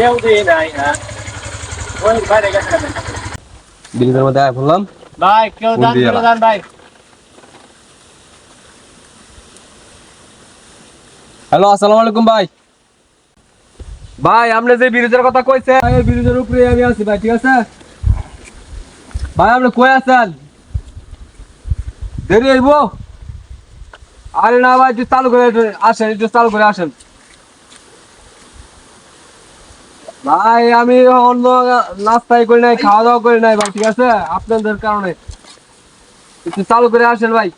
কেউ দিয়ে নাই হ্যাঁ ওই বাইরে গেছে ব্রিজের মধ্যে আয় বললাম। ভাই কেউ দান ভাই। হ্যালো আসসালামু আলাইকুম ভাই। ভাই আপনি যে ব্রিজের কথা কইছে এই ব্রিজের উপরে আমি আছি ভাই ঠিক আছে? ভাই আপনি কই আছেন? দেরি হইব? আরে না ভাই একটু চালু করে আসেন একটু চালু করে আসেন। ভাই, আমি অন্য নাস্তাই করি নাই খাওয়া দাওয়া করি নাই, ভাই, ঠিক আছে? আপনাদের কারণে। একটু চালু করে আসেন, ভাই।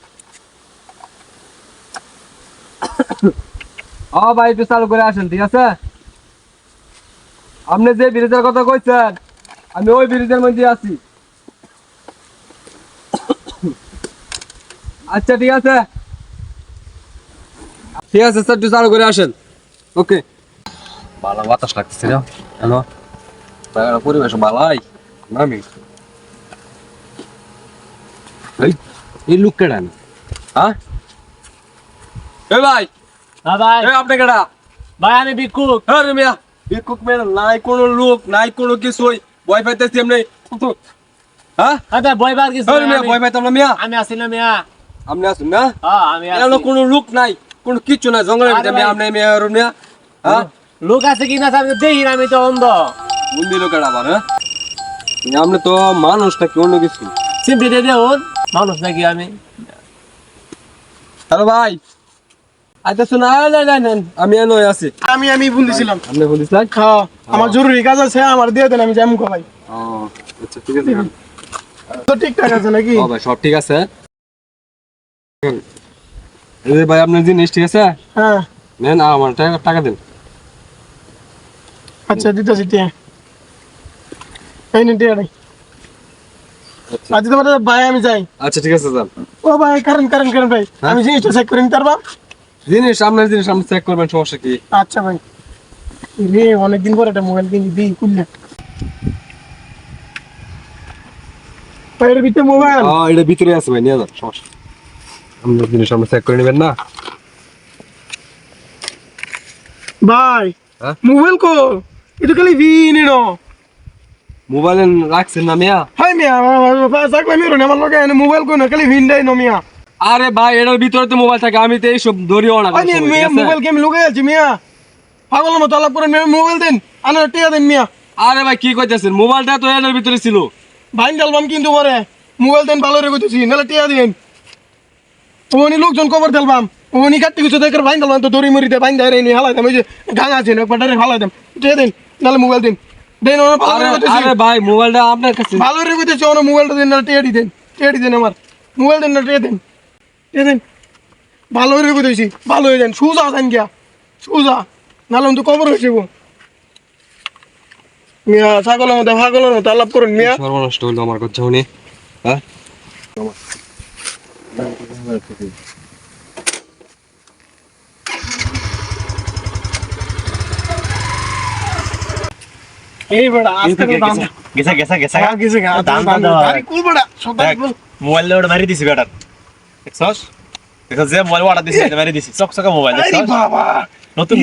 ও, ভাই, একটু চালু করে আসেন, ঠিক আছে? আপনি যে ব্রিজের কথা কইছেন, আমি ওই ব্রিজের মধ্যে আছি। আচ্ছা ঠিক আছে। ঠিক আছে, স্যার, একটু চালু করে আসেন। ওকে। ভালো বাতাস লাগতেছে না হ্যালো? পরিবেশ ভালাই নামি এই লোক কেডা না? হ্যাঁ? এ ভাই। হ্যাঁ ভাই। এ আপনি কেডা? ভাই আমি ভিক্ষুক। আরে মিয়া ভিক্ষুক মেয়ে নাই কোনো লোক নাই কোনো কিছুই। ভয় পাইতেছি এমনি। হ্যাঁ? আচ্ছা বই বার কিছু আরে নাই, মিয়া আমি- ভয় পাইতাম না মিয়া আমি আসি না মিয়া। আপনি আসুন না? হ্যাঁ আমি আছি। কোনো লোক নাই কোনো কিচ্ছু নাই জঙ্গলের আরে ভিতরে। মিয়া আপনি মিয়া আর মিয়া হ্যাঁ? লোক আছে কি না আছে আমি দেখি আমি তো অন্ধ। বুন্দি লোকের আবার হ্যাঁ? আপনি তো মানুষ নাকি অন্য কিছু? সিম্পি দিয়ে দেউন মানুষ নাকি আমি। হ্যালো ভাই। আচ্ছা শুন আমি এনে আছি। আমি আমি বলেছিলাম আপনি বলিস না হ্যাঁ। আমার জরুরি কাজ আছে আমার দিয়ে দেন আমি যাব ভাই ও আচ্ছা ঠিক আছে। তো ঠিকঠাক আছে নাকি? ও ভাই সব ঠিক আছে। এই ভাই আপনার জিনিস ঠিক আছে? হ্যাঁ। নেন আমার টাকা টাকা দিন। আচ্ছা দিতেছি টিয়া এই নিন টিয়া আজ তোমার ভাই আমি যাই। আচ্ছা ঠিক আছে যান। ও ভাই কারণ কারণ কারণ ভাই। হ্যাঁ? আমি জিনিসটা চেক করে নিতে পারবা? জিনিস আপনার জিনিস আপনি চেক করবেন সমস্যা কি? আচ্ছা ভাই। রে অনেকদিন পর একটা মোবাইল কিনে দিই খুললে। এর ভিতরে মোবাইল ও এটা ভিতরে আছে ভাই নিয়ে যান সমস্যা। আপনার জিনিস আপনি চেক করে নেবেন না? ভাই হ্যাঁ? মোবাইল কো এটা খালি ভিনি নো মোবাইলে রাখছেন না মিয়া? হাই মিয়া সাকলা মেরো না আমার লগে এনে মোবাইল কো না খালি ভিন্ডাই নো মিয়া। আরে ভাই এটার ভিতরে তো মোবাইল থাকে আমি তো এইসব ধরিও না আমি মোবাইল গেম লুকে আছি? মিয়া। পাগল মতো আলাপ মিয়া মোবাইল দেন। আনা টিয়া দেন মিয়া। আরে ভাই কি কইতেছেন মোবাইলটা তো এটার ভিতরে ছিল। ভাইন ডালবাম কিন্তু পরে মোবাইল দেন ভালো রেখে দিছি নালে টিয়া দেন ওনি লোকজন কবর দেলবাম ওনি কাটতে কিছু দেখে ভাইন ডালবাম তো দড়ি মরিতে ভাইন দেয় রেনি হালাই দেম ওই যে গাং আছে না পাটারে হালাই দেম। টিয়া দেন নালে মোবাইল দেন। দেন ওনা ভালো আরে ভাই মোবাইলটা আপনার কাছে। ভালো রেখে দিছি ওনা মোবাইলটা দেন টিয়া দি দেন। দি দেন আমার। মোবাইল দেন না টিয়া দেন। টিয়া দেন। ভালো রেখে দিছি ভালো হয়ে যান। সুজা আছেন গিয়া। সুজা। তো কবর মিয়া ছাগলের মধ্যে ছাগলের মতো আলাপ করুন মিয়া। সর্বনষ্ট হইল আমার কথা উনি হ্যাঁ? মোবাইল মারি দিছি বেটার দেখছস? দেখছ যে মোবাইল অর্ডার দিছি মারি দিছি। চকচকা মোবাইল দেখছস? নতুন